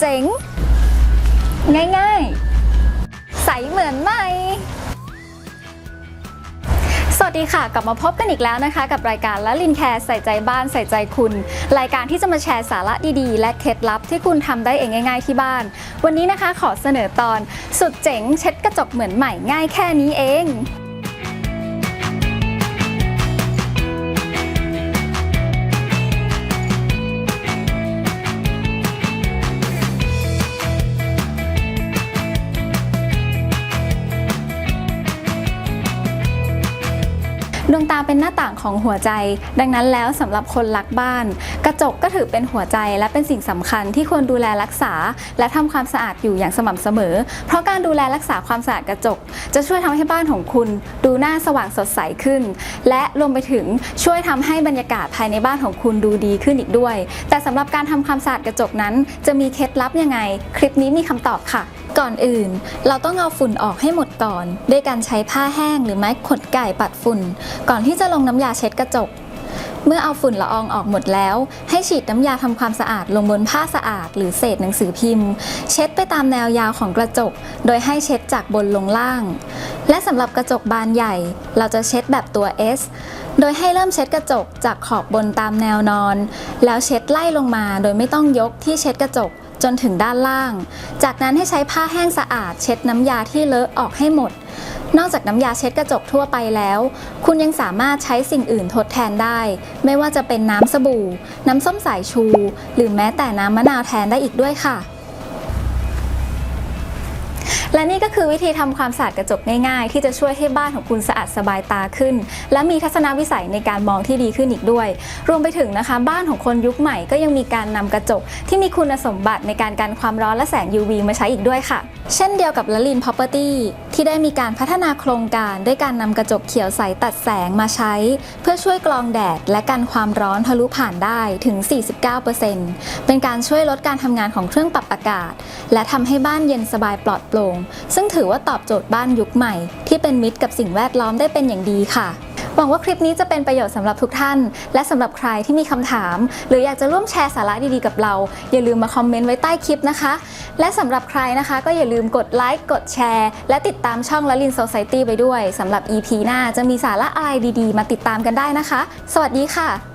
เจ๋ง ง่ายๆ ใสเหมือนใหม่ สวัสดีค่ะ กลับมาพบกันอีกแล้วนะคะ กับรายการละลินแคร์ใส่ใจบ้านใส่ใจคุณ รายการที่จะมาแชร์สาระดีๆ และเคล็ดลับที่คุณทำได้เองง่าย ๆ ที่บ้าน วันนี้นะคะขอเสนอตอน สุดเจ๋งเช็ดกระจกเหมือนใหม่ง่ายแค่นี้เอง ดวงตาเป็นหน้าต่างของหัวใจ ดังนั้นแล้วสำหรับคนรักบ้าน กระจกก็ถือเป็นหัวใจและเป็นสิ่งสำคัญที่ควรดูแลรักษา และทำความสะอาดอยู่อย่างสม่ำเสมอ เพราะการดูแลรักษาความสะอาดกระจก จะช่วยทำให้บ้านของคุณ ดูหน้าสว่างสดใสขึ้น และรวมไปถึงช่วยทำให้บรรยากาศภายในบ้านของคุณดูดีขึ้นอีกด้วย แต่สำหรับการทำความสะอาดกระจกนั้น จะมีเคล็ดลับยังไง คลิปนี้มีคำตอบค่ะก่อนอื่น เราต้องเอาฝุ่นออกให้หมดก่อน ด้วยการใช้ผ้าแห้งหรือไม้ขดไก่ปัดฝุ่นก่อนที่จะลงน้ำยาเช็ดกระจก เมื่อเอาฝุ่นละอองออกหมดแล้ว ให้ฉีดน้ำยาทำความสะอาดลงบนผ้าสะอาด หรือเศษหนังสือพิมพ์ เช็ดไปตามแนวยาวของกระจก โดยให้เช็ดจากบนลงล่าง และสำหรับกระจกบานใหญ่ เราจะเช็ดแบบตัว S โดยให้เริ่มเช็ดกระจกจากขอบบนตามแนวนอน แล้วเช็ดไล่ลงมาโดยไม่ต้องยกที่เช็ดกระจกจนถึงด้านล่าง จากนั้นให้ใช้ผ้าแห้งสะอาด เช็ดน้ำยาที่เลอะออกให้หมด นอกจากน้ำยาเช็ดกระจกทั่วไปแล้ว คุณยังสามารถใช้สิ่งอื่นทดแทนได้ ไม่ว่าจะเป็นน้ำสบู่ น้ำส้มสายชู หรือแม้แต่น้ำมะนาวแทนได้อีกด้วยค่ะ และนี่ก็คือวิธีทำความสะอาดกระจกง่ายๆ ที่จะช่วยให้บ้านของคุณสะอาดสบายตาขึ้น และมีทัศนวิสัยในการมองที่ดีขึ้นอีกด้วย รวมไปถึงนะคะ บ้านของคนยุคใหม่ก็ยังมีการนำกระจก ที่มีคุณสมบัติในการกันความร้อนและแสง UV มาใช้อีกด้วยค่ะ เช่นเดียวกับละลิน Property ที่ได้มีการพัฒนาโครงการด้วยการนำกระจกเขียวใสตัดแสงมาใช้ เพื่อช่วยกรองแดด และกันความร้อนทะลุผ่านได้ถึง 49%เป็นการช่วยลดการทำงานของเครื่องปรับอากาศ และทำให้บ้านเย็นสบายปลอดโปร่งซึ่งถือว่าตอบโจทย์บ้านยุคใหม่ ที่เป็นมิตรกับสิ่งแวดล้อมได้เป็นอย่างดีค่ะ หวังว่าคลิปนี้จะเป็นประโยชน์สำหรับทุกท่าน และสำหรับใครที่มีคำถาม หรืออยากจะร่วมแชร์สาระดีๆกับเรา อย่าลืมมาคอมเมนต์ไว้ใต้คลิปนะคะ และสำหรับใครนะคะ ก็อย่าลืมกดไลค์กดแชร์และติดตามช่องละลินโซ c i ตี้ไปด้วยสำหรับ EP หน้าจะมีสาระอะไรดีๆ มาติดตามกันได้นะคะ สวัสดีค่ะ